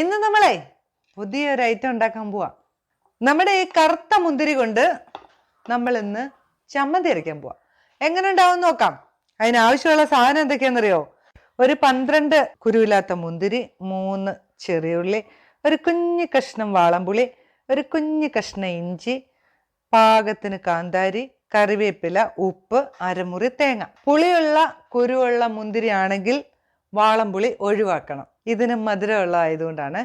ഇന്ന് നമ്മളെ പുതിയൊരു ഐറ്റം ഉണ്ടാക്കാൻ പോവാ. നമ്മുടെ ഈ കറുത്ത മുന്തിരി കൊണ്ട് നമ്മൾ ഇന്ന് ചമ്മന്തി അരയ്ക്കാൻ പോവാ. എങ്ങനെ ഉണ്ടാവും നോക്കാം. അതിനാവശ്യമുള്ള സാധനം എന്തൊക്കെയാണെന്നറിയോ? ഒരു പന്ത്രണ്ട് കുരുവില്ലാത്ത മുന്തിരി മൂന്ന് ചെറിയുള്ളി ഒരു കുഞ്ഞു കഷ്ണം വാളംപുളി ഒരു കുഞ്ഞു കഷ്ണം ഇഞ്ചി പാകത്തിന് കാന്താരി കറിവേപ്പില ഉപ്പ് അരമുറി തേങ്ങ. പുളിയുള്ള കുരുവുള്ള മുന്തിരി ആണെങ്കിൽ വാളംപുളി ഒഴിവാക്കണം. ഇതിന് മധുരമുള്ള ആയതുകൊണ്ടാണ്.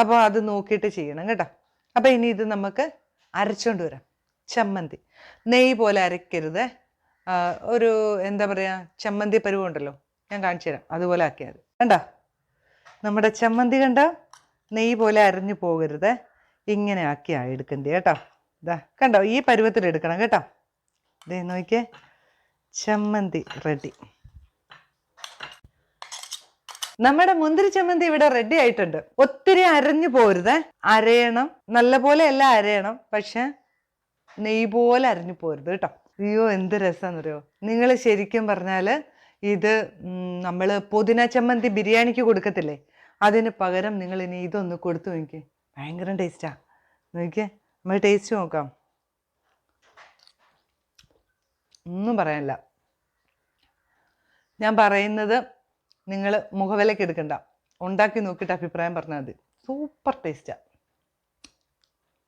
അപ്പോൾ അത് നോക്കിയിട്ട് ചെയ്യണം കേട്ടോ. അപ്പോൾ ഇനി ഇത് നമുക്ക് അരച്ചുകൊണ്ട് വരാം. ചമ്മന്തി. നെയ്യ് പോലെ അരയ്ക്കരുത് ഒരു എന്താ പറയുക ചമ്മന്തി പരുവുണ്ടല്ലോ ഞാൻ കാണിച്ചു തരാം. അതുപോലെ ആക്കിയാൽ കണ്ടോ? നമ്മുടെ ചമ്മന്തി കണ്ട? നെയ്യ് പോലെ അരഞ്ഞു പോകരുത്. ഇങ്ങനെ ആക്കിയാ എടുക്കണ്ടേ കേട്ടോ. ഇതാ കണ്ടോ? ഈ പരുവത്തിൽ എടുക്കണം കേട്ടോ. ഇതേ നോക്കിയേ. ചമ്മന്തി റെഡി. നമ്മുടെ മുന്തിരി ചമ്മന്തി ഇവിടെ റെഡി ആയിട്ടുണ്ട്. ഒത്തിരി അരഞ്ഞു പോരുത്. അരയണം. നല്ല പോലെ എല്ലാം അരയണം. പക്ഷെ നെയ് പോലെ അരഞ്ഞു പോരുത് കേട്ടോ. അയ്യോ എന്ത് രസമാണെന്നറിയോ? നിങ്ങൾ ശരിക്കും പറഞ്ഞാൽ ഇത് നമ്മൾ പുതിന ചമ്മന്തി ബിരിയാണിക്ക് കൊടുക്കത്തില്ലേ? അതിന് പകരം നിങ്ങൾ ഇനി ഇതൊന്ന് കൊടുത്തു നോക്കി ഭയങ്കര ടേസ്റ്റാ നോക്കിയേ. നമ്മൾ ടേസ്റ്റ് നോക്കാം. ഒന്നും പറയാനില്ല. ഞാൻ പറയുന്നത് നിങ്ങൾ മുഖവിലേക്ക് എടുക്കണ്ട. ഉണ്ടാക്കി നോക്കിയിട്ട് അഭിപ്രായം പറഞ്ഞാൽ മതി. സൂപ്പർ ടേസ്റ്റാ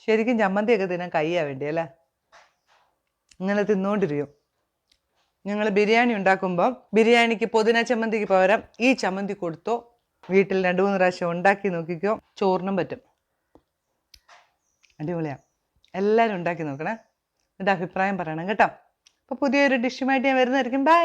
ശരിക്കും ചമ്മന്തിയൊക്കെ തിന്നാൻ കയ്യാ വേണ്ടി അല്ലേ? ഇങ്ങനെ തിന്നുകൊണ്ടിരിക്കും ഞങ്ങൾ ബിരിയാണി ഉണ്ടാക്കുമ്പോൾ ബിരിയാണിക്ക് പുതിന ചമ്മന്തിക്ക് പകരം ഈ ചമ്മന്തി കൊടുത്തോ വീട്ടിൽ രണ്ട് മൂന്ന് പ്രാവശ്യം ഉണ്ടാക്കി നോക്കിക്കോ ചോറിനും പറ്റും. അടിപൊളിയാണ് എല്ലാവരും ഉണ്ടാക്കി നോക്കണേ. എന്നിട്ട് അഭിപ്രായം പറയണം കേട്ടോ. അപ്പോൾ പുതിയൊരു ഡിഷുമായിട്ട് ഞാൻ വരുന്നതായിരിക്കും. ബൈ